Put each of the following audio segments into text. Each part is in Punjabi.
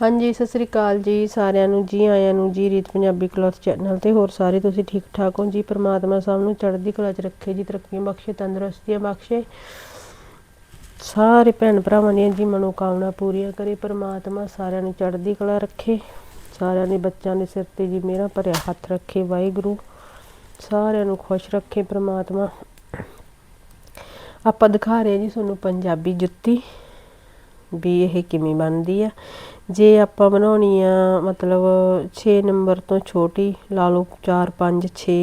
ਹਾਂਜੀ, ਸਤਿ ਸ੍ਰੀ ਅਕਾਲ ਜੀ ਸਾਰਿਆਂ ਨੂੰ, ਜੀ ਆਇਆਂ ਨੂੰ, ਜੀ ਰੀਤ ਪੰਜਾਬੀ ਕਲੌਥ ਚੈਨਲ ਤੇ ਹੋਰ ਸਾਰੇ ਤੁਸੀਂ ਠੀਕ ਠਾਕ ਹੋ? ਜੀ, ਪ੍ਰਮਾਤਮਾ ਸਭ ਨੂੰ ਚੜ੍ਹਦੀ ਕਲਾ 'ਚ ਰੱਖੇ, ਜੀ ਤਰੱਕੀਆਂ ਬਖਸ਼ੇ, ਤੰਦਰੁਸਤੀਆਂ ਬਖਸ਼ੇ। ਸਾਰੇ ਭੈਣ ਭਰਾਵਾਂ ਦੀਆਂ ਜੀ ਮਨੋਕਾਮਨਾ ਪੂਰੀਆਂ ਕਰੇ, ਪ੍ਰਮਾਤਮਾ ਸਾਰਿਆਂ ਨੂੰ ਚੜ੍ਹਦੀ ਕਲਾ ਰੱਖੇ। ਸਾਰਿਆਂ ਦੇ ਬੱਚਿਆਂ ਦੇ ਸਿਰ ਤੇ ਜੀ ਮੇਰਾ ਭਰਿਆ ਹੱਥ ਰੱਖੇ, ਵਾਹਿਗੁਰੂ। ਸਾਰਿਆਂ ਨੂੰ ਖੁਸ਼ ਰੱਖੇ ਪ੍ਰਮਾਤਮਾ। ਆਪਾਂ ਦਿਖਾ ਰਹੇ ਹਾਂ ਜੀ ਤੁਹਾਨੂੰ ਪੰਜਾਬੀ ਜੁੱਤੀ, ਵੀ ਇਹ ਕਿਵੇਂ ਬਣਦੀ ਆ। ਜੇ ਆਪਾਂ ਬਣਾਉਣੀ ਆ ਮਤਲਬ 6 ਨੰਬਰ ਤੋਂ ਛੋਟੀ, ਲਾ ਲਓ 4 5 6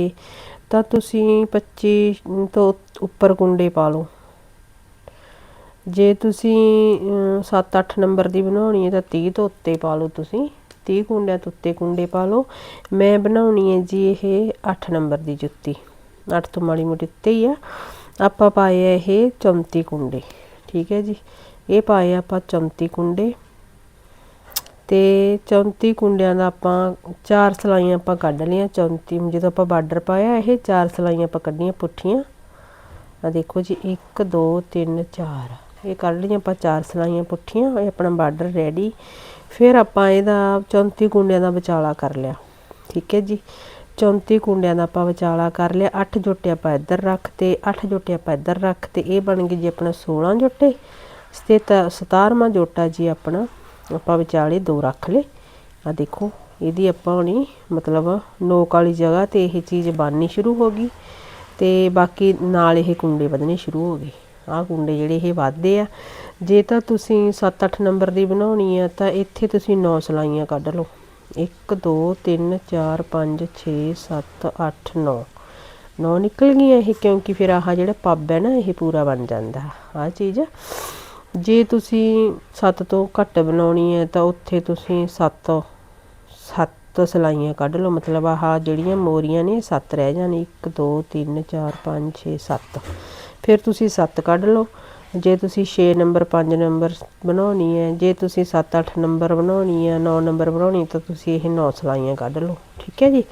ਤਾਂ ਤੁਸੀਂ 25 ਤੋਂ ਉੱਪਰ ਕੁੰਡੇ ਪਾ ਲਓ। ਜੇ ਤੁਸੀਂ 7-8 ਨੰਬਰ ਦੀ ਬਣਾਉਣੀ ਹੈ ਤਾਂ 30 ਤੋਂ ਉੱਤੇ ਪਾ ਲਓ ਤੁਸੀਂ। 30 ਕੁੰਡਿਆਂ ਤੋਂ ਉੱਤੇ ਕੁੰਡੇ ਪਾ ਲਓ। ਮੈਂ ਬਣਾਉਣੀ ਹੈ ਜੀ ਇਹ 8 ਨੰਬਰ ਦੀ ਜੁੱਤੀ। 8 ਤੋਂ ਮਾੜੀ ਮੋਟੀ ਉੱਤੇ ਹੀ ਆ। ਆਪਾਂ ਪਾਏ ਆ ਇਹ 34 ਕੁੰਡੇ। ਠੀਕ ਹੈ ਜੀ? ਇਹ ਪਾਏ ਆਪਾਂ 34 ਕੁੰਡੇ। ਅਤੇ ਚੌਂਤੀ ਕੁੰਡਿਆਂ ਦਾ ਆਪਾਂ ਚਾਰ ਸਲਾਈਆਂ ਆਪਾਂ ਕੱਢ ਲਈਆਂ। 34 ਜਦੋਂ ਆਪਾਂ ਬਾਰਡਰ ਪਾਇਆ, ਇਹ ਚਾਰ ਸਲਾਈਆਂ ਆਪਾਂ ਕੱਢੀਆਂ ਪੁੱਠੀਆਂ। ਆ ਦੇਖੋ ਜੀ 1 2 3 4 ਇਹ ਕੱਢ ਲਈਆਂ ਆਪਾਂ ਚਾਰ ਸਲਾਈਆਂ ਪੁੱਠੀਆਂ, ਇਹ ਆਪਣਾ ਬਾਰਡਰ ਰੈਡੀ ਫਿਰ ਆਪਾਂ ਇਹਦਾ 34 ਕੁੰਡਿਆਂ ਦਾ ਵਿਚਾਲਾ ਕਰ ਲਿਆ। ਠੀਕ ਹੈ ਜੀ? 34 ਕੁੰਡਿਆਂ ਦਾ ਆਪਾਂ ਵਿਚਾਲਾ ਕਰ ਲਿਆ। 8 ਜੋਟੇ ਆਪਾਂ ਇੱਧਰ ਰੱਖ ਤੇ 8 ਜੋਟੇ ਆਪਾਂ ਇੱਧਰ ਰੱਖ ਤੇ ਇਹ ਬਣ ਗਏ ਜੀ ਆਪਣਾ 16 ਜੋਟੇ। ਸਥਿਤ 17ਵਾਂ ਜੋਟਾ ਜੀ ਆਪਣਾ। ਆਪਾਂ ਵਿਚਾਲੇ ਦੋ ਰੱਖ ਲਏ। ਆ ਦੇਖੋ, ਇਹਦੀ ਆਪਾਂ ਹੁਣੀ ਮਤਲਬ ਨੋਕ ਵਾਲੀ ਜਗ੍ਹਾ ਤੇ ਇਹ ਚੀਜ਼ ਬਣਨੀ ਸ਼ੁਰੂ ਹੋ ਗਈ ਤੇ ਬਾਕੀ ਨਾਲ ਇਹ ਕੁੰਡੇ ਵਧਣੇ ਸ਼ੁਰੂ ਹੋ ਗਏ। ਆਹ ਕੁੰਡੇ ਜਿਹੜੇ ਇਹ ਵੱਧਦੇ ਆ। ਜੇ ਤਾਂ ਤੁਸੀਂ 7-8 ਨੰਬਰ ਦੀ ਬਣਾਉਣੀ ਆ, ਤਾਂ ਇੱਥੇ ਤੁਸੀਂ 9 ਸਲਾਈਆਂ ਕੱਢ ਲਓ। 1 2 3 4 5 6 7 8 9 9 ਨਿਕਲ ਗਈਆਂ ਇਹ, ਕਿਉਂਕਿ ਫਿਰ ਆਹ ਜਿਹੜਾ ਪੱਬ ਹੈ ਨਾ, ਇਹ ਪੂਰਾ ਬਣ ਜਾਂਦਾ। ਆਹ ਚੀਜ਼ ਜੇ ਤੁਸੀਂ 7 ਤੋਂ ਘੱਟ ਬਣਾਉਣੀ ਹੈ ਤਾਂ ਉੱਥੇ ਤੁਸੀਂ 7 7 ਸਲਾਈਆਂ ਕੱਢ ਲਓ। ਮਤਲਬ ਆਹ ਜਿਹੜੀਆਂ ਮੋਰੀਆਂ ਨੇ 7 ਰਹਿ ਜਾਣ। 1 2 3 4 5 6 7 ਫਿਰ ਤੁਸੀਂ 7 ਕੱਢ ਲਓ। ਜੇ ਤੁਸੀਂ 6 ਨੰਬਰ 5 ਨੰਬਰ ਬਣਾਉਣੀ ਹੈ, ਜੇ ਤੁਸੀਂ 7-8 ਨੰਬਰ ਬਣਾਉਣੀ ਹੈ 9 ਨੰਬਰ ਬਣਾਉਣੀ ਤਾਂ ਤੁਸੀਂ ਇਹ 9 ਸਲਾਈਆਂ ਕੱਢ ਲਓ। ਠੀਕ ਹੈ ਜੀ?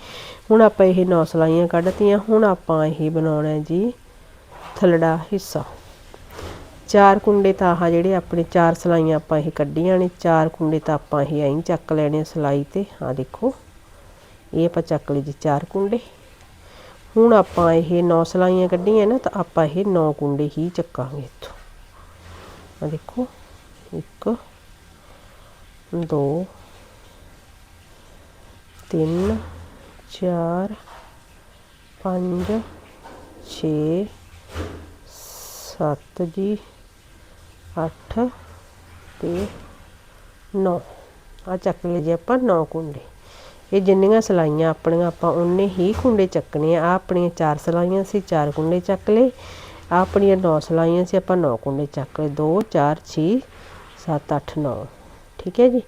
ਹੁਣ ਆਪਾਂ ਇਹ 9 ਸਲਾਈਆਂ ਕੱਢਤੀਆਂ। ਹੁਣ ਆਪਾਂ ਇਹ ਬਣਾਉਣਾ ਹੈ ਜੀ ਥੱਲੜਾ ਹਿੱਸਾ। ਚਾਰ ਕੁੰਡੇ ਤਾਂ ਆਹ ਜਿਹੜੇ ਆਪਣੇ ਚਾਰ ਸਲਾਈਆਂ ਆਪਾਂ ਇਹ ਕੱਢੀਆਂ ਨੇ, ਚਾਰ ਕੁੰਡੇ ਤਾਂ ਆਪਾਂ ਇਹ ਐਂ ਚੱਕ ਲੈਣੇ ਸਲਾਈ ਤੇ। ਆ ਦੇਖੋ, ਇਹ ਆਪਾਂ ਚੱਕ ਲਈ ਜੀ ਚਾਰ ਕੁੰਡੇ। ਹੁਣ ਆਪਾਂ ਇਹ 9 ਸਲਾਈਆਂ ਕੱਢੀਆਂ ਨਾ ਤਾਂ ਆਪਾਂ ਇਹ 9 ਕੁੰਡੇ ਹੀ ਚੱਕਾਂਗੇ ਇੱਥੋਂ। ਆ ਦੇਖੋ 1 2 3 4 5 6 7 ਜੀ। ਅੱਠ ਅਤੇ ਨੌ। ਆਹ ਚੱਕ ਲਏ ਜੀ ਆਪਾਂ ਨੌ ਕੁੰਡੇ। ਇਹ ਜਿੰਨੀਆਂ ਸਲਾਈਆਂ ਆਪਣੀਆਂ, ਆਪਾਂ ਉਨੇ ਹੀ ਕੁੰਡੇ ਚੱਕਣੇ ਆ। ਆਹ ਆਪਣੀਆਂ ਚਾਰ ਸਲਾਈਆਂ ਸੀ, ਚਾਰ ਕੁੰਡੇ ਚੱਕ ਲਏ। ਆਹ ਆਪਣੀਆਂ ਨੌ ਸਲਾਈਆਂ ਸੀ, ਆਪਾਂ ਨੌ ਕੁੰਡੇ ਚੱਕ ਲਏ। 2 4 6 7 8 9 ਠੀਕ ਹੈ ਜੀ?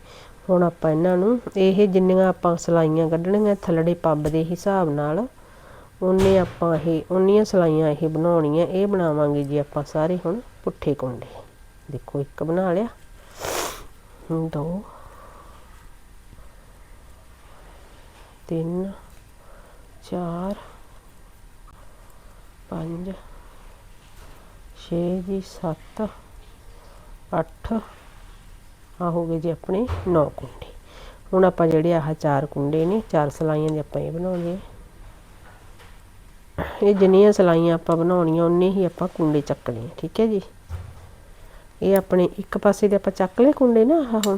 ਹੁਣ ਆਪਾਂ ਇਹਨਾਂ ਨੂੰ ਇਹ ਜਿੰਨੀਆਂ ਆਪਾਂ ਸਲਾਈਆਂ ਕੱਢਣੀਆਂ ਥੱਲੜੇ ਪੱਬ ਦੇ ਹਿਸਾਬ ਨਾਲ ਉਹਨੇ ਆਪਾਂ ਇਹ ਉਨੀਆਂ ਸਲਾਈਆਂ ਇਹ ਬਣਾਉਣੀਆਂ। ਇਹ ਬਣਾਵਾਂਗੇ ਜੀ ਆਪਾਂ ਸਾਰੇ ਹੁਣ ਪੁੱਠੇ ਕੁੰਡੇ। ਦੇਖੋ, ਇੱਕ ਬਣਾ ਲਿਆ। ਦੋ। ਤਿੰਨ, ਚਾਰ, ਪੰਜ, ਛੇ ਜੀ, ਸੱਤ, ਅੱਠ। ਆ ਹੋ ਗਏ ਜੀ ਆਪਣੇ 9 ਕੁੰਡੇ। ਹੁਣ ਆਪਾਂ ਜਿਹੜੇ ਆਹ ਚਾਰ ਕੁੰਡੇ ਨੇ, ਚਾਰ ਸਲਾਈਆਂ ਦੇ ਆਪਾਂ ਇਹ ਬਣਾਉਣੇ ਇਹ ਜਿੰਨੀਆਂ ਸਲਾਈਆਂ ਆਪਾਂ ਬਣਾਉਣੀਆਂ, ਉਨੇ ਹੀ ਆਪਾਂ ਕੁੰਡੇ ਚੱਕਣੇ ਠੀਕ ਹੈ ਜੀ? ਇਹ ਆਪਣੇ ਇੱਕ ਪਾਸੇ ਦੇ ਆਪਾਂ ਚੱਕ ਲਏ ਕੁੰਡੇ ਨਾ, ਆਹ ਹੁਣ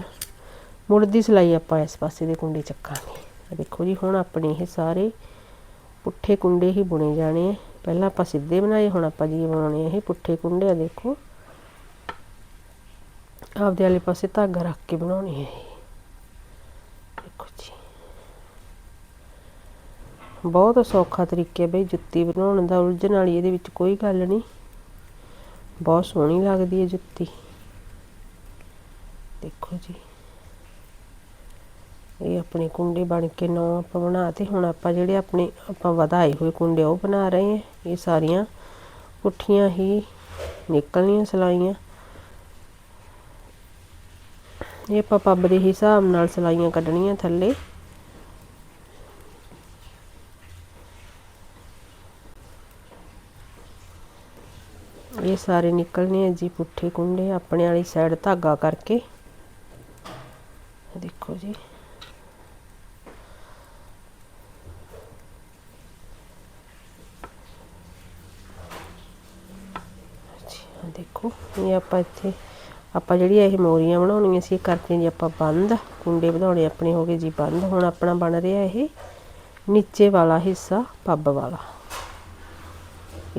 ਮੁੜਦੀ ਸਲਾਈ ਆਪਾਂ ਇਸ ਪਾਸੇ ਦੇ ਕੁੰਡੇ ਚੱਕਾਂਗੇ। ਆ ਦੇਖੋ ਜੀ, ਹੁਣ ਆਪਣੇ ਇਹ ਸਾਰੇ ਪੁੱਠੇ ਕੁੰਡੇ ਹੀ ਬੁਣੇ ਜਾਣੇ ਆ। ਪਹਿਲਾਂ ਆਪਾਂ ਸਿੱਧੇ ਬਣਾਏ, ਹੁਣ ਆਪਾਂ ਜੀ ਬਣਾਉਣੇ ਆ ਇਹ ਪੁੱਠੇ ਕੁੰਡੇ ਆ ਦੇਖੋ। ਆਪਦੇ ਵਾਲੇ ਪਾਸੇ ਧਾਗਾ ਰੱਖ ਕੇ ਬਣਾਉਣੀ ਹੈ ਦੇਖੋ ਜੀ। ਬਹੁਤ ਸੌਖਾ ਤਰੀਕਾ ਹੈ ਬਈ ਜੁੱਤੀ ਬਣਾਉਣ ਦਾ, ਉਲਝਣ ਵਾਲੀ ਇਹਦੇ ਵਿੱਚ ਕੋਈ ਗੱਲ ਨਹੀਂ। ਬਹੁਤ ਸੋਹਣੀ ਲੱਗਦੀ ਹੈ ਜੁੱਤੀ। ਦੇਖੋ ਜੀ। ਇਹ ਆਪਣੇ ਕੁੰਡੇ ਬਣ ਕੇ ਨੌ ਆਪਾਂ ਬਣਾਤੇ ਹੁਣ ਆਪਾਂ ਜਿਹੜੇ ਆਪਣੇ ਆਪਾਂ ਵਧਾਏ ਹੋਏ ਕੁੰਡੇ ਉਹ ਬਣਾ ਰਹੇ ਹਾਂ। ਇਹ ਸਾਰੀਆਂ ਪੁੱਠੀਆਂ ਹੀ ਨਿਕਲਣੀਆਂ ਸਲਾਈਆਂ। ਇਹ ਆਪਾਂ ਪੱਬ ਦੇ ਹਿਸਾਬ ਨਾਲ ਸਲਾਈਆਂ ਕੱਢਣੀਆਂ ਥੱਲੇ। ਸਾਰੇ ਨਿਕਲਨੇ ਆ ਜੀ, ਪੁੱਠੇ ਕੁੰਡੇ, ਆਪਣੇ ਵਾਲੀ ਸਾਈਡ ਧਾਗਾ ਕਰਕੇ। ਦੇਖੋ ਜੀ। ਜੀ ਦੇਖੋ, ਇਹ ਆਪਾਂ ਇੱਥੇ, ਆਪਾਂ ਜਿਹੜੀਆਂ ਇਹ ਮੋਰੀਆਂ ਬਣਾਉਣੀਆਂ ਸੀ, ਇਹ ਕਰਤੀਆਂ ਜੀ ਆਪਾਂ ਬੰਦ, ਕੁੰਡੇ ਵਧਾਉਣੇ ਆਪਣੇ ਹੋ ਗਏ ਜੀ ਬੰਦ। ਹੁਣ ਆਪਣਾ ਬਣ ਰਿਹਾ ਇਹ ਨੀਚੇ ਵਾਲਾ ਹਿੱਸਾ, ਪੱਬ ਵਾਲਾ।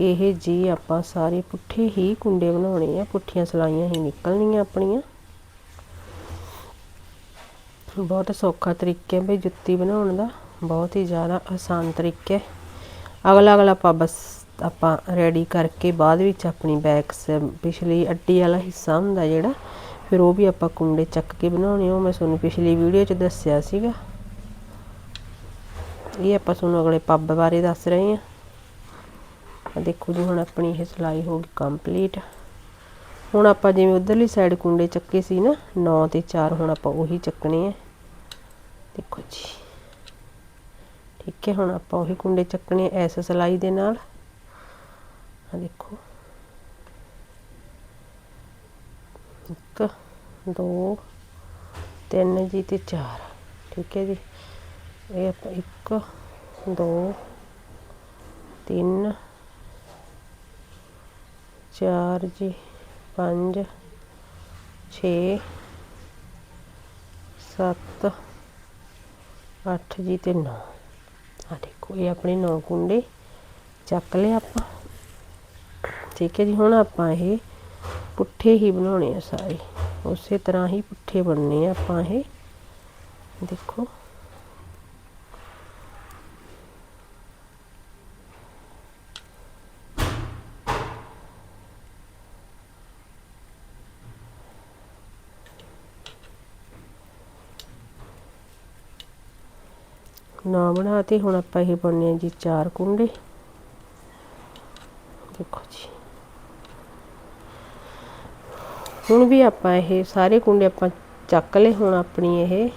ਇਹ ਜੀ ਆਪਾਂ ਸਾਰੇ ਪੁੱਠੇ ਹੀ ਕੁੰਡੇ ਬਣਾਉਣੇ ਆ, ਪੁੱਠੀਆਂ ਸਲਾਈਆਂ ਹੀ ਨਿਕਲਣੀਆਂ ਆਪਣੀਆਂ। ਬਹੁਤ ਸੌਖਾ ਤਰੀਕਾ ਹੈ ਬਈ ਜੁੱਤੀ ਬਣਾਉਣ ਦਾ, ਬਹੁਤ ਹੀ ਜ਼ਿਆਦਾ ਆਸਾਨ ਤਰੀਕਾ ਹੈ। ਅਗਲਾ ਅਗਲਾ ਆਪਾਂ ਬਸ ਆਪਾਂ ਰੈਡੀ ਕਰਕੇ ਬਾਅਦ ਵਿੱਚ ਆਪਣੀ ਬੈਕ ਪਿਛਲੀ ਅੱਡੀ ਵਾਲਾ ਹਿੱਸਾ ਹੁੰਦਾ ਜਿਹੜਾ, ਫਿਰ ਉਹ ਵੀ ਆਪਾਂ ਕੁੰਡੇ ਚੱਕ ਕੇ ਬਣਾਉਣੇ ਉਹ ਮੈਂ ਤੁਹਾਨੂੰ ਪਿਛਲੀ ਵੀਡੀਓ 'ਚ ਦੱਸਿਆ ਸੀਗਾ। ਇਹ ਆਪਾਂ ਤੁਹਾਨੂੰ ਅਗਲੇ ਪੱਬ ਬਾਰੇ ਦੱਸ ਰਹੇ ਹਾਂ। ਦੇਖੋ ਜੀ, ਹੁਣ ਆਪਣੀ ਇਹ ਸਿਲਾਈ ਹੋ ਗਈ ਕੰਪਲੀਟ ਹੁਣ ਆਪਾਂ ਜਿਵੇਂ ਉਧਰਲੀ ਸਾਈਡ ਕੁੰਡੇ ਚੱਕੇ ਸੀ ਨਾ 9 ਤੇ 4 ਹੁਣ ਆਪਾਂ ਉਹੀ ਚੱਕਣੇ ਆ। ਦੇਖੋ ਜੀ। ਠੀਕ ਹੈ, ਹੁਣ ਆਪਾਂ ਉਹੀ ਕੁੰਡੇ ਚੱਕਣੇ ਐ ਇਸ ਸਿਲਾਈ ਦੇ ਨਾਲ। ਆ ਦੇਖੋ। ਇੱਕ, ਦੋ, ਤਿੰਨ ਜੀ ਤੇ ਚਾਰ। ਠੀਕ ਹੈ ਜੀ। ਇਹ ਆਪਾਂ ਇੱਕ, ਦੋ, ਤਿੰਨ ਚਾਰ ਜੀ, ਪੰਜ, ਛੇ, ਸੱਤ, ਅੱਠ ਜੀ ਤੇ ਨੌ। ਆ ਦੇਖੋ, ਇਹ ਆਪਣੇ ਨੌ ਕੁੰਡੇ ਚੱਕ ਲਏ ਆਪਾਂ। ਠੀਕ ਹੈ ਜੀ, ਹੁਣ ਆਪਾਂ ਇਹ ਪੁੱਠੇ ਹੀ ਬਣਾਉਣੇ ਆ ਸਾਰੇ। ਉਸੇ ਤਰ੍ਹਾਂ ਹੀ ਪੁੱਠੇ ਬਣਨੇ ਆ ਆਪਾਂ ਇਹ। ਦੇਖੋ। ਨਾ ਬਣਾਤੇ ਹੁਣ ਆਪਾਂ ਇਹ ਬਣਨੇ ਆ ਜੀ ਚਾਰ ਕੁੰਡੇ। ਦੇਖੋ ਜੀ। ਹੁਣ ਵੀ ਆਪਾਂ ਇਹ ਸਾਰੇ ਕੁੰਡੇ ਆਪਾਂ ਚੱਕ ਲਏ, ਹੁਣ ਆਪਣੀ ਇਹ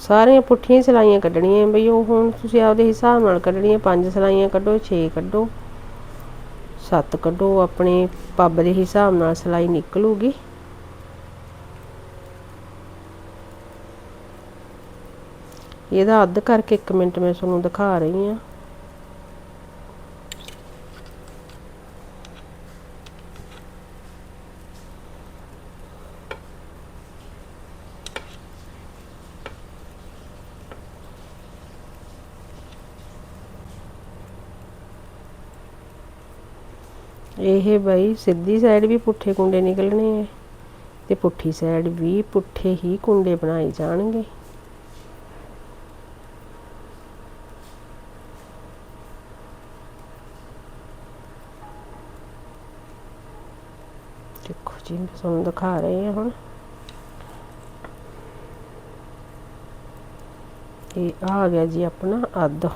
ਸਾਰੀਆਂ ਪੁੱਠੀਆਂ ਸਲਾਈਆਂ ਕੱਢਣੀਆਂ ਬਈ, ਉਹ ਹੁਣ ਤੁਸੀਂ ਆਪਦੇ ਹਿਸਾਬ ਨਾਲ ਕੱਢਣੀਆਂ, ਪੰਜ ਸਲਾਈਆਂ ਕੱਢੋ 6 ਕੱਢੋ 7 ਕੱਢੋ, ਆਪਣੇ ਪੱਬ ਦੇ ਹਿਸਾਬ ਨਾਲ ਸਲਾਈ ਨਿਕਲੂਗੀ। ਇਹਦਾ ਅੱਧ ਕਰਕੇ 1 ਮਿੰਟ ਮੈਂ ਤੁਹਾਨੂੰ ਦਿਖਾ ਰਹੀ ਹਾਂ। ਇਹ ਬਈ ਸਿੱਧੀ ਸਾਈਡ ਵੀ ਪੁੱਠੇ ਕੁੰਡੇ ਨਿਕਲਣੇ ਆ ਤੇ ਪੁੱਠੀ ਸਾਈਡ ਵੀ ਪੁੱਠੇ ਹੀ ਕੁੰਡੇ ਬਣਾਏ ਜਾਣਗੇ ਦੇਖੋ ਜੀ, ਤੁਹਾਨੂੰ ਦਿਖਾ ਰਹੇ ਹਾਂ ਹੁਣ। ਇਹ ਆ ਗਿਆ ਜੀ ਆਪਣਾ ਅੱਧ।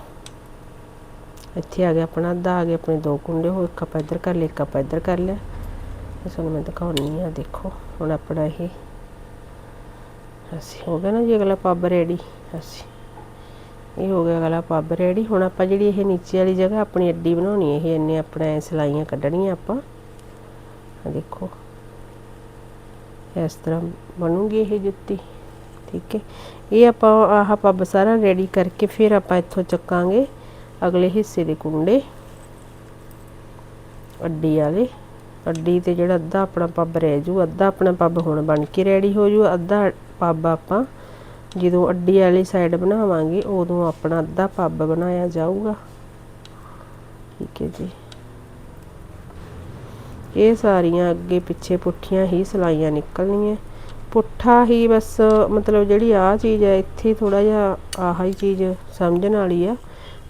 ਇੱਥੇ ਆ ਗਿਆ ਆਪਣਾ ਅੱਧਾ, ਆ ਗਿਆ ਆਪਣੇ ਦੋ ਕੁੰਡੇ ਹੋ ਇੱਕ ਆਪਾਂ ਇੱਧਰ ਕਰ ਲਿਆ ਇੱਕ ਆਪਾਂ ਇੱਧਰ ਕਰ ਲਿਆ। ਤੁਹਾਨੂੰ ਮੈਂ ਦਿਖਾਉਣੀ ਆ, ਦੇਖੋ, ਹੁਣ ਆਪਣਾ ਇਹ। ਅਸੀਂ ਹੋ ਗਿਆ ਨਾ ਜੀ ਅਗਲਾ ਪੱਬ ਰੈਡੀ, ਅਸੀਂ। ਇਹ ਹੋ ਗਿਆ ਅਗਲਾ ਪੱਬ ਰੈਡੀ। ਹੁਣ ਆਪਾਂ ਜਿਹੜੀ ਇਹ ਨੀਚੇ ਵਾਲੀ ਜਗ੍ਹਾ ਆਪਣੀ ਅੱਡੀ ਬਣਾਉਣੀ ਹੈ ਇਹ ਇੰਨੇ ਆਪਣਾ ਸਲਾਈਆਂ ਕੱਢਣੀਆਂ ਆਪਾਂ। ਦੇਖੋ। ਇਸ ਤਰ੍ਹਾਂ ਬਣੂਗੀ ਇਹ ਜੁੱਤੀ, ਠੀਕ ਹੈ। ਇਹ ਆਪਾਂ ਆਹ ਪੱਬ ਸਾਰਾ ਰੈਡੀ ਕਰਕੇ ਫਿਰ ਆਪਾਂ ਇੱਥੋਂ ਚੱਕਾਂਗੇ ਅਗਲੇ ਹਿੱਸੇ ਦੇ ਕੁੰਡੇ। ਅੱਡੀ ਵਾਲੇ। ਅੱਡੀ ਤੇ ਜਿਹੜਾ ਅੱਧਾ ਆਪਣਾ ਪੱਬ ਰਹਿ ਜੂ, ਅੱਧਾ ਆਪਣਾ ਪੱਬ ਹੁਣ ਬਣ ਕੇ ਰੈਡੀ ਹੋ ਜੂ, ਅੱਧਾ ਪੱਬ ਆਪਾਂ ਜਦੋਂ ਅੱਡੀ ਵਾਲੀ ਸਾਈਡ ਬਣਾਵਾਂਗੇ ਉਦੋਂ ਆਪਣਾ ਅੱਧਾ ਪੱਬ ਬਣਾਇਆ ਜਾਊਗਾ। ਠੀਕ ਹੈ ਜੀ। ਇਹ ਸਾਰੀਆਂ ਅੱਗੇ ਪਿੱਛੇ ਪੁੱਠੀਆਂ ਹੀ ਸਿਲਾਈਆਂ ਨਿਕਲਣੀਆਂ। ਪੁੱਠਾ ਹੀ ਬਸ, ਮਤਲਬ ਜਿਹੜੀ ਆਹ ਚੀਜ਼ ਹੈ, ਇੱਥੇ ਥੋੜਾ ਜਿਹਾ ਆਹ ਹੀ ਚੀਜ਼ ਸਮਝਣ ਵਾਲੀ ਆ।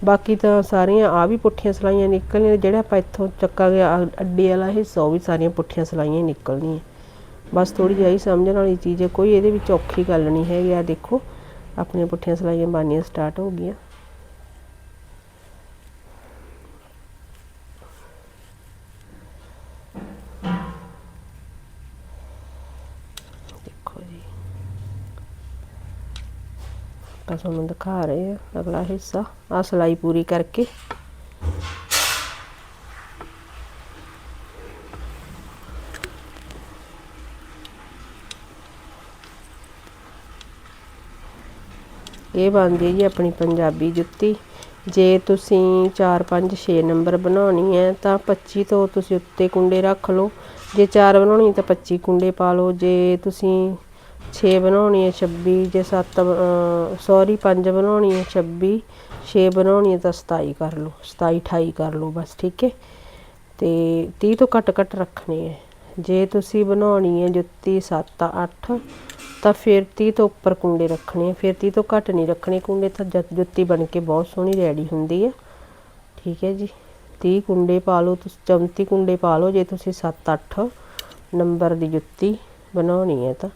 ਬਾਕੀ ਤਾਂ ਸਾਰੀਆਂ ਆ ਵੀ ਪੁੱਠੀਆਂ ਸਿਲਾਈਆਂ ਨਿਕਲਣੀਆਂ ਜਿਹੜਾ ਆਪਾਂ ਇੱਥੋਂ ਚੱਕਾਂਗੇ ਅੱਡੇ ਵਾਲਾ ਹਿੱਸਾ, ਉਹ ਵੀ ਸਾਰੀਆਂ ਪੁੱਠੀਆਂ ਸਿਲਾਈਆਂ ਹੀ ਨਿਕਲਣੀਆਂ। ਬਸ ਥੋੜੀ ਜਿਹੀ ਸਮਝਣ ਵਾਲੀ ਚੀਜ਼ ਹੈ। ਕੋਈ ਇਹਦੇ ਵਿੱਚ ਔਖੀ ਗੱਲ ਨਹੀਂ ਹੈਗੀ। ਆ ਦੇਖੋ, ਆਪਣੀਆਂ ਪੁੱਠੀਆਂ ਸਿਲਾਈਆਂ ਬਣਨੀਆਂ ਸਟਾਰਟ ਹੋ ਗਈਆਂ। ਆਪਾਂ ਤੁਹਾਨੂੰ ਦਿਖਾ ਰਹੇ ਹਾਂ ਅਗਲਾ ਹਿੱਸਾ। ਆ ਸਲਾਈ ਪੂਰੀ ਕਰਕੇ। ਇਹ ਬਣ ਗਈ ਜੀ ਆਪਣੀ ਪੰਜਾਬੀ ਜੁੱਤੀ। ਜੇ ਤੁਸੀਂ 4 5 6 ਨੰਬਰ ਬਣਾਉਣੀ ਹੈ ਤਾਂ 25 ਤੋਂ ਤੁਸੀਂ ਉੱਤੇ ਕੁੰਡੇ ਰੱਖ ਲਓ। ਜੇ 4 ਬਣਾਉਣੀ ਤਾਂ 25 ਕੁੰਡੇ ਪਾ ਲਓ। ਜੇ ਤੁਸੀਂ 6 ਬਣਾਉਣੀ ਹੈ 26 ਜੇ 7 ਸੌਰੀ 5 ਬਣਾਉਣੀ ਹੈ 26 6 ਬਣਾਉਣੀ ਹੈ ਤਾਂ 27 ਕਰ ਲਓ 27 28 ਕਰ ਲਓ ਬਸ, ਠੀਕ ਹੈ? ਤੇ 30 ਤੋਂ ਘੱਟ ਘੱਟ ਰੱਖਣੀ ਹੈ। ਜੇ ਤੁਸੀਂ ਬਣਾਉਣੀ ਹੈ ਜੁੱਤੀ 7 8 ਤਾਂ ਫਿਰ 30 ਤੋਂ ਉੱਪਰ ਕੁੰਡੇ ਰੱਖਣੇ ਆ ਫਿਰ 30 ਤੋਂ ਘੱਟ ਨਹੀਂ ਰੱਖਣੇ ਕੁੰਡੇ ਤਾਂ ਜੁ- ਜੁੱਤੀ ਬਣ ਕੇ ਬਹੁਤ ਸੋਹਣੀ ਰੈਡੀ ਹੁੰਦੀ ਹੈ। ਠੀਕ ਹੈ ਜੀ। 30 ਕੁੰਡੇ ਪਾ ਲਓ ਤੁਸੀਂ 34 ਕੁੰਡੇ ਪਾ ਲਓ, ਜੇ ਤੁਸੀਂ 7 8 ਨੰਬਰ ਦੀ ਜੁੱਤੀ ਬਣਾਉਣੀ ਹੈ ਤਾਂ।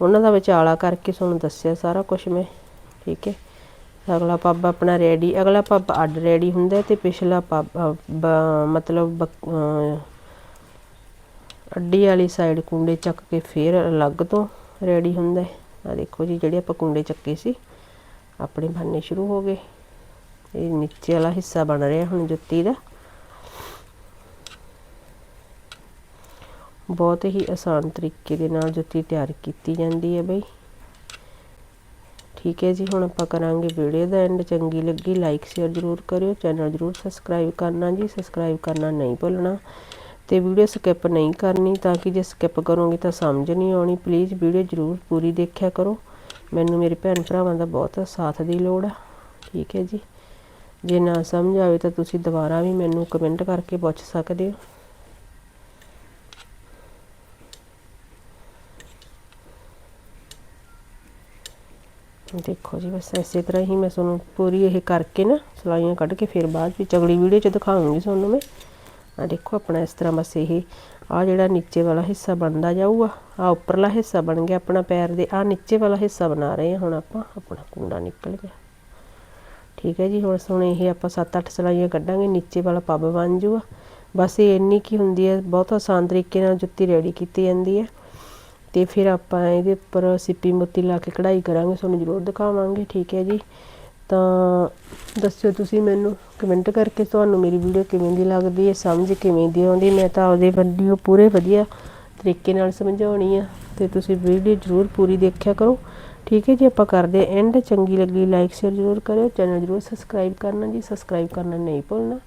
ਉਹਨਾਂ ਦਾ ਵਿਚਾਲਾ ਕਰਕੇ ਤੁਹਾਨੂੰ ਦੱਸਿਆ ਸਾਰਾ ਕੁਝ ਮੈਂ, ਠੀਕ ਹੈ? ਅਗਲਾ ਪੱਬ ਆਪਣਾ ਰੈਡੀ ਅਗਲਾ ਪੱਬ ਅੱਡ ਰੈਡੀ ਹੁੰਦਾ ਹੈ ਤੇ ਪਿਛਲਾ ਪੱਬ ਬ- ਮਤਲਬ ਬਕ- ਅੱਡੀ ਵਾਲੀ ਸਾਈਡ ਕੁੰਡੇ ਚੱਕ ਕੇ ਫੇਰ ਅਲੱਗ ਤੋਂ ਰੈਡੀ ਹੁੰਦਾ ਆ ਦੇਖੋ ਜੀ, ਜਿਹੜੇ ਆਪਾਂ ਕੁੰਡੇ ਚੱਕੇ ਸੀ, ਆਪਣੇ ਬਣਨੇ ਸ਼ੁਰੂ ਹੋ ਗਏ। ਇਹ ਨੀਚੇ ਵਾਲਾ ਹਿੱਸਾ ਬਣ ਰਿਹਾ ਹੁਣ ਜੁੱਤੀ ਦਾ। ਬਹੁਤ ਹੀ ਆਸਾਨ ਤਰੀਕੇ ਦੇ ਨਾਲ ਜੁੱਤੀ ਤਿਆਰ ਕੀਤੀ ਜਾਂਦੀ ਹੈ ਬਈ। ਠੀਕ ਹੈ ਜੀ, ਹੁਣ ਆਪਾਂ ਕਰਾਂਗੇ ਵੀਡੀਓ ਦਾ ਐਂਡ ਚੰਗੀ ਲੱਗੀ ਲਾਈਕ ਸ਼ੇਅਰ ਜ਼ਰੂਰ ਕਰਿਓ। ਚੈਨਲ ਜ਼ਰੂਰ ਸਬਸਕ੍ਰਾਈਬ ਕਰਨਾ ਜੀ। ਸਬਸਕ੍ਰਾਈਬ ਕਰਨਾ ਨਹੀਂ ਭੁੱਲਣਾ। ਤੇ ਵੀਡੀਓ ਸਕਿਪ ਨਹੀਂ ਕਰਨੀ ਤਾਂ ਕਿ ਜੇ ਸਕਿਪ ਕਰੋਗੇ ਤਾਂ ਸਮਝ ਨਹੀਂ ਆਉਣੀ। ਪਲੀਜ਼ ਵੀਡੀਓ ਜ਼ਰੂਰ ਪੂਰੀ ਦੇਖਿਆ ਕਰੋ। ਮੈਨੂੰ ਮੇਰੇ ਭੈਣ ਭਰਾਵਾਂ ਦਾ ਬਹੁਤ ਸਾਥ ਦੀ ਲੋੜ ਆ। ਠੀਕ ਹੈ ਜੀ। ਜੇ ਨਾ ਸਮਝ ਆਵੇ ਤਾਂ ਤੁਸੀਂ ਦੁਬਾਰਾ ਵੀ ਮੈਨੂੰ ਕਮੈਂਟ ਕਰਕੇ ਪੁੱਛ ਸਕਦੇ ਹੋ। ਦੇਖੋ ਜੀ, ਬਸ ਇਸੇ ਤਰ੍ਹਾਂ ਹੀ ਮੈਂ ਤੁਹਾਨੂੰ ਪੂਰੀ ਇਹ ਕਰਕੇ ਨਾ ਸਲਾਈਆਂ ਕੱਢ ਕੇ ਫਿਰ ਬਾਅਦ ਵਿੱਚ ਅਗਲੀ ਵੀਡੀਓ 'ਚ ਦਿਖਾਉਂਗੀ ਤੁਹਾਨੂੰ ਮੈਂ। ਆ ਦੇਖੋ ਆਪਣਾ ਇਸ ਤਰ੍ਹਾਂ ਬਸ ਇਹ ਆ ਜਿਹੜਾ ਨੀਚੇ ਵਾਲਾ ਹਿੱਸਾ ਬਣਦਾ ਜਾਊਗਾ ਆ ਉੱਪਰਲਾ ਹਿੱਸਾ ਬਣ ਗਿਆ ਆਪਣਾ ਪੈਰ ਦੇ ਆ ਨੀਚੇ ਵਾਲਾ ਹਿੱਸਾ ਬਣਾ ਰਹੇ ਹਾਂ ਹੁਣ ਆਪਾਂ, ਆਪਣਾ ਕੁੰਡਾ ਨਿਕਲ ਗਿਆ। ਠੀਕ ਹੈ ਜੀ, ਹੁਣ ਸੁਣ ਇਹ ਆਪਾਂ 7-8 ਸਲਾਈਆਂ ਕੱਢਾਂਗੇ, ਨੀਚੇ ਵਾਲਾ ਪੱਬ ਬਣ ਜੂਗਾ। ਬਸ ਇਹ ਇੰਨੀ ਕੀ ਹੁੰਦੀ ਹੈ, ਬਹੁਤ ਆਸਾਨ ਤਰੀਕੇ ਨਾਲ ਜੁੱਤੀ ਰੈਡੀ ਕੀਤੀ ਜਾਂਦੀ ਹੈ। ਤੇ ਫਿਰ ਆਪਾਂ ਇਹਦੇ ਉੱਪਰ ਸਿੱਪੀ ਮੋਤੀ ਲਾ ਕੇ ਕਢਾਈ ਕਰਾਂਗੇ, ਤੁਹਾਨੂੰ ਜ਼ਰੂਰ ਦਿਖਾਵਾਂਗੇ, ਠੀਕ ਹੈ ਜੀ। ਤਾਂ ਦੱਸਿਓ ਤੁਸੀਂ ਮੈਨੂੰ ਕਮੈਂਟ ਕਰਕੇ ਤੁਹਾਨੂੰ ਮੇਰੀ ਵੀਡੀਓ ਕਿਵੇਂ ਦੀ ਲੱਗਦੀ ਹੈ, ਸਮਝ ਕਿਵੇਂ ਦੀ ਆਉਂਦੀ ਮੈਂ ਤਾਂ ਆਪਦੇ ਵੀਡੀਓ ਪੂਰੇ ਵਧੀਆ ਤਰੀਕੇ ਨਾਲ ਸਮਝਾਉਣੀ ਆ, ਤੇ ਤੁਸੀਂ ਵੀਡੀਓ ਜ਼ਰੂਰ ਪੂਰੀ ਦੇਖਿਆ ਕਰੋ। ਠੀਕ ਹੈ ਜੀ, ਆਪਾਂ ਕਰਦੇ ਐਂਡ ਚੰਗੀ ਲੱਗੀ ਲਾਈਕ ਸ਼ੇਅਰ ਜ਼ਰੂਰ ਕਰਿਓ ਚੈਨਲ ਜ਼ਰੂਰ ਸਬਸਕ੍ਰਾਈਬ ਕਰਨਾ ਜੀ ਸਬਸਕ੍ਰਾਈਬ ਕਰਨਾ ਨਹੀਂ ਭੁੱਲਣਾ।